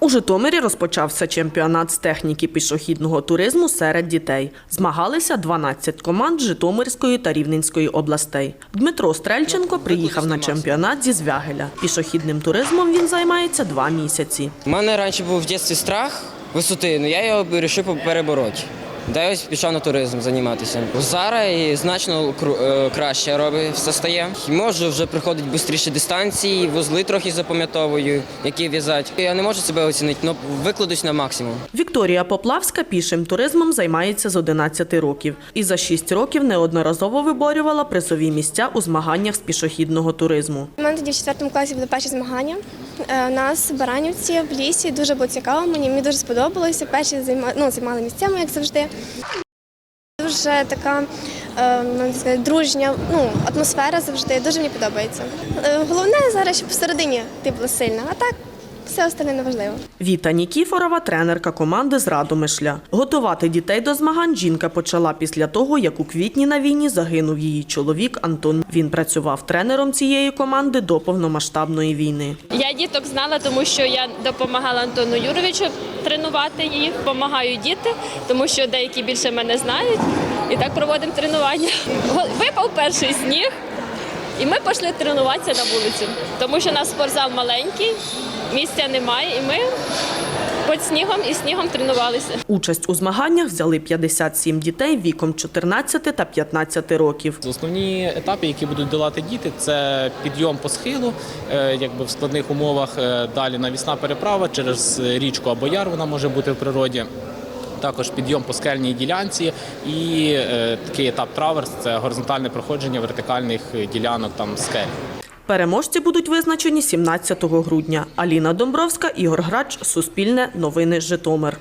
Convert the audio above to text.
У Житомирі розпочався чемпіонат з техніки пішохідного туризму серед дітей. Змагалися 12 команд Житомирської та Рівненської областей. Дмитро Стрельченко приїхав на чемпіонат зі Звягеля. Пішохідним туризмом він займається два місяці. У мене раніше був в дитинстві страх висоти, але я його вирішив перебороти. Да й ось пішов на туризм займатися. Зараз і значно е, краще робить все стає. Можу вже приходити швидше дистанції, вузли трохи запам'ятовую, які в'язати. Я не можу себе оцінити, але викладусь на максимум. Вікторія Поплавська пішим туризмом займається з 11 років і за 6 років неодноразово виборювала призові місця у змаганнях з пішохідного туризму. У мене тоді в четвертому класі були перші змагання. Е, У нас в Баранівці в лісі дуже було цікаво. Мені мені дуже сподобалося. Перші займа, ну, займали місцями, як завжди. Дуже така е, сказати, дружня ну, атмосфера завжди. Дуже мені подобається. Е, Головне зараз, щоб всередині ти була сильна, а так все остальне не важливо. Віта Нікіфорова – тренерка команди з Радомишля. Готувати дітей до змагань жінка почала після того, як у квітні на війні загинув її чоловік Антон. Він працював тренером цієї команди до повномасштабної війни. Я діток знала, тому що я допомагала Антону Юровичу тренувати їх, допомагаю діти, тому що деякі більше мене знають. І так проводимо тренування. Випав перший сніг, і ми пішли тренуватися на вулицю, тому що у нас спортзал маленький, місця немає, і ми під снігом і снігом тренувалися. Участь у змаганнях взяли 57 дітей віком 14 та 15 років. Основні етапи, які будуть долати діти, це підйом по схилу, е, якби в складних умовах. е, Далі навісна переправа через річку або яр вона може бути в природі. Також підйом по скельній ділянці і е, такий етап траверс це горизонтальне проходження вертикальних е, ділянок там скель. Переможці будуть визначені 17 грудня. Аліна Домбровська, Ігор Грач, Суспільне, Новини Житомир.